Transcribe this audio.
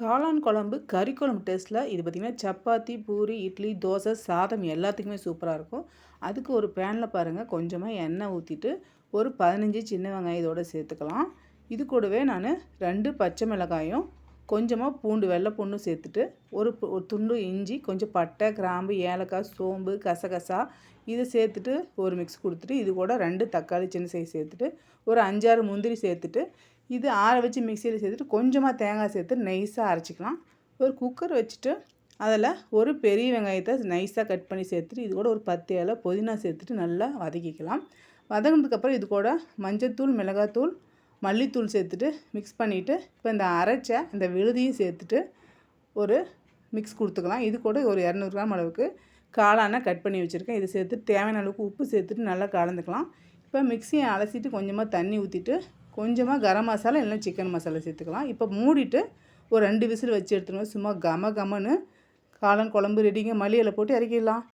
காளான் குழம்பு கறி குழம்பு டேஸ்ட்டில் இது பார்த்திங்கன்னா சப்பாத்தி பூரி இட்லி தோசை சாதம் எல்லாத்துக்குமே சூப்பராக இருக்கும். அதுக்கு ஒரு பேனில் பாருங்கள் கொஞ்சமாக எண்ணெய் ஊற்றிட்டு ஒரு பதினஞ்சு சின்ன வெங்காயம் இதோடு சேர்த்துக்கலாம். இது கூடவே நான் ரெண்டு பச்சை மிளகாயும் கொஞ்சமாக பூண்டு வெள்ளை பூண்டும் சேர்த்துட்டு ஒரு ஒரு துண்டு இஞ்சி கொஞ்சம் பட்டை கிராம்பு ஏலக்காய் சோம்பு கசகசா இது சேர்த்துட்டு ஒரு மிக்ஸ் கொடுத்துட்டு இது கூட ரெண்டு தக்காளி சின்ன சைஸ் சேர்த்துட்டு ஒரு அஞ்சாறு முந்திரி சேர்த்துட்டு இது ஆற வச்சு மிக்சியில் சேர்த்துட்டு கொஞ்சமாக தேங்காய் சேர்த்து நைஸாக அரைச்சிக்கலாம். ஒரு குக்கர் வச்சுட்டு அதில் ஒரு பெரிய வெங்காயத்தை நைஸாக கட் பண்ணி சேர்த்துட்டு இது கூட ஒரு பத்து இலை புதினா சேர்த்துட்டு நல்லா வதக்கிக்கலாம். வதங்கினதுக்கப்புறம் இது கூட மஞ்சத்தூள் மிளகாத்தூள் மல்லித்தூள் சேர்த்துட்டு மிக்ஸ் பண்ணிவிட்டு இப்போ இந்த அரைச்ச இந்த விழுதியும் சேர்த்துட்டு ஒரு மிக்ஸ் கொடுத்துக்கலாம். இது கூட ஒரு இரநூறு கிராம் அளவுக்கு காளானை கட் பண்ணி வச்சுருக்கேன். இது சேர்த்து தேவையான அளவுக்கு உப்பு சேர்த்துட்டு நல்லா கலந்துக்கலாம். இப்போ மிக்ஸியை அலசிட்டு கொஞ்சமாக தண்ணி ஊற்றிட்டு கொஞ்சமாக கரம் மசாலா இல்லைன்னா சிக்கன் மசாலா சேர்த்துக்கலாம். இப்போ மூடிட்டு ஒரு ரெண்டு விசில் வச்சு எடுத்துருங்க சும்மா கம கமன்னு காளான் குழம்பு ரெடிங்க மல்லி போட்டு இறக்கிடலாம்.